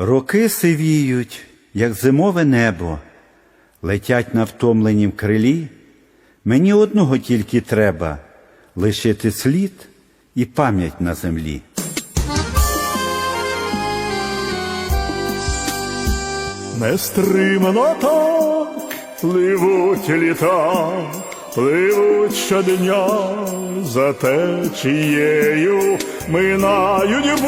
Роки сивіють, як зимове небо, летять на втомленім крилі. Мені одного тільки треба лишити слід і пам'ять на землі. Нестримано так пливуть літа, пливуть щодня за течією, минають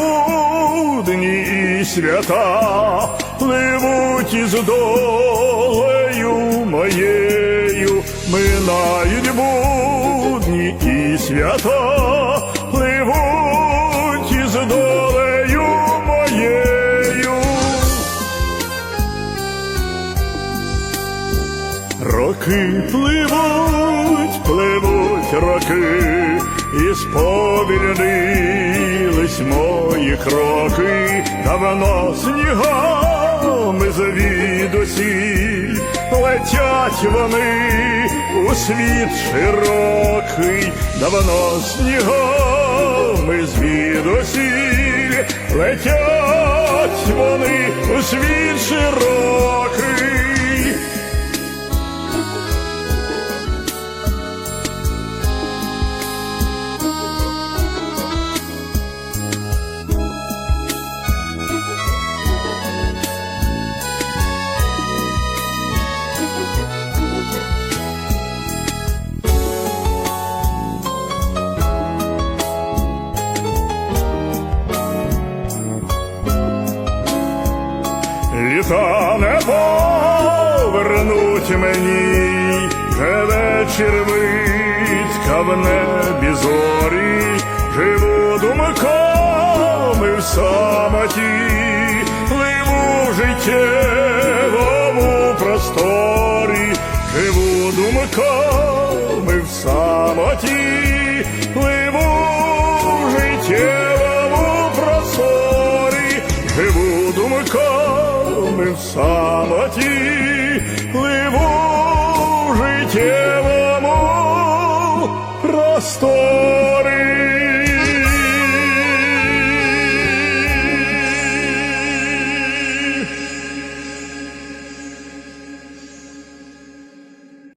будні і свята, пливуть із долею моєю, минають будні і свята, пливуть із долею моєю. Роки пливуть, пливуть роки, і сповільнились мої кроки, давно снігами звідусіль летять вони у світ широкий, давно снігами звідусіль летять вони у світ широкий. Літа не повернуть мені, вже вечір витька в небі зорі, живу думками в самоті, пливу в життєвому просторі, живу думками в самоті, в самоті, пливу життєвому просторі.